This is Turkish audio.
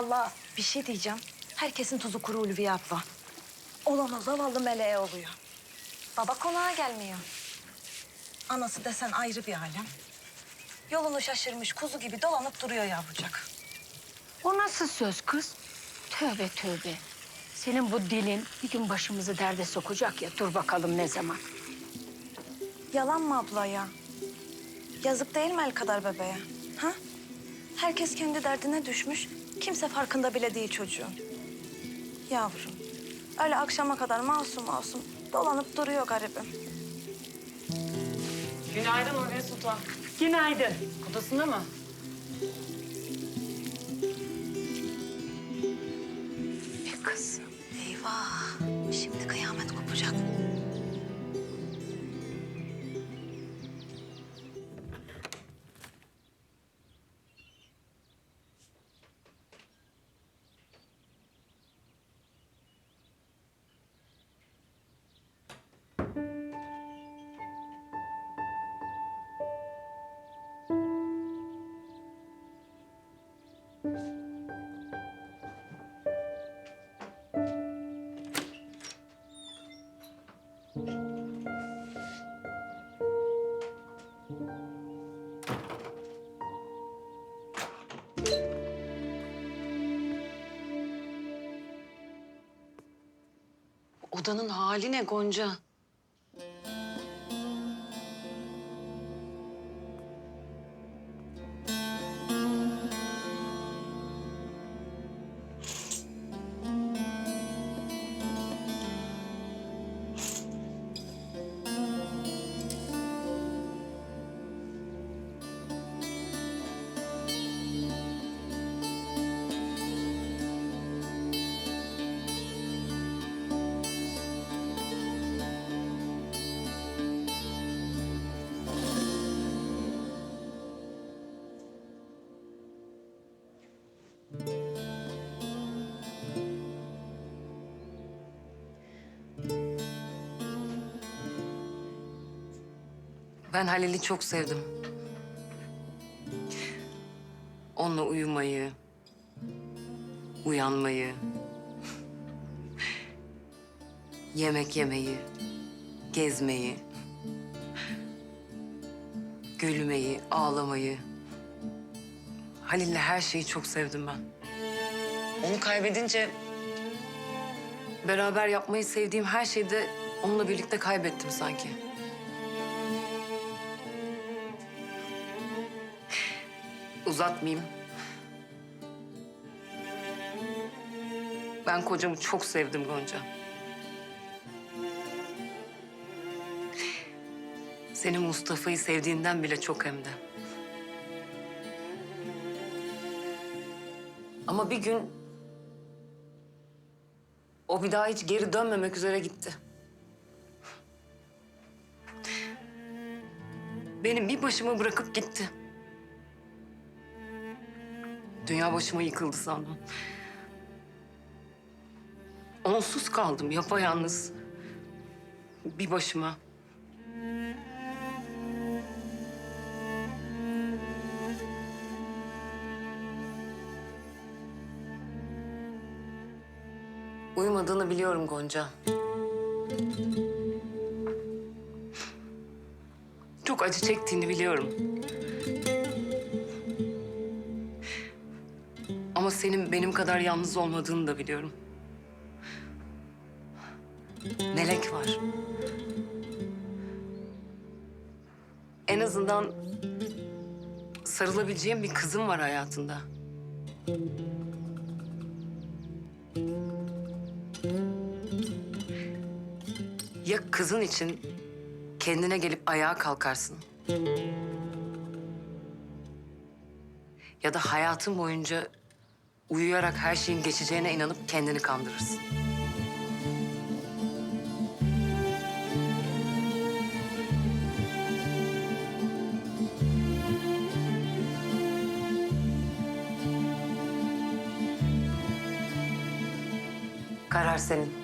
Vallahi bir şey diyeceğim. Herkesin tuzu kuru Ulviye abla. Olan o zavallı meleğe oluyor. Baba konağa gelmiyor. Anası desen ayrı bir alem. Yolunu şaşırmış kuzu gibi dolanıp duruyor yavrucak. O nasıl söz kız? Tövbe tövbe. Senin bu dilin bir gün başımızı derde sokacak ya. Dur bakalım ne zaman. Yalan mı abla ya? Yazık değil mi el kadar bebeğe? Ha? Herkes kendi derdine düşmüş. Kimse farkında bile değil çocuğun. Yavrum. Öyle akşama kadar masum masum dolanıp duruyor garibim. Günaydın Ulviye Sultan. Günaydın. Odasında mı? Bir kız. Eyvah. Şimdi kıyamet kopacak. Odanın hali ne Gonca? Ben Halil'i çok sevdim. Onunla uyumayı, uyanmayı, yemek yemeyi, gezmeyi, gülmeyi, ağlamayı. Halil'le her şeyi çok sevdim ben. Onu kaybedince beraber yapmayı sevdiğim her şeyi de onunla birlikte kaybettim sanki. Uzatmayayım. Ben kocamı çok sevdim Gonca. Senin Mustafa'yı sevdiğinden bile çok hem de. Ama bir gün o bir daha hiç geri dönmemek üzere gitti. Benim bir başıma bırakıp gitti. Dünya başıma yıkıldı sandım. Onsuz kaldım yapayalnız. Bir başıma. Uyumadığını biliyorum Gonca. Çok acı çektiğini biliyorum. Ama senin benim kadar yalnız olmadığını da biliyorum. Melek var. En azından sarılabileceğim bir kızım var hayatında. Ya kızın için kendine gelip ayağa kalkarsın. Ya da hayatın boyunca uyuyarak her şeyin geçeceğine inanıp kendini kandırırsın. Karar senin.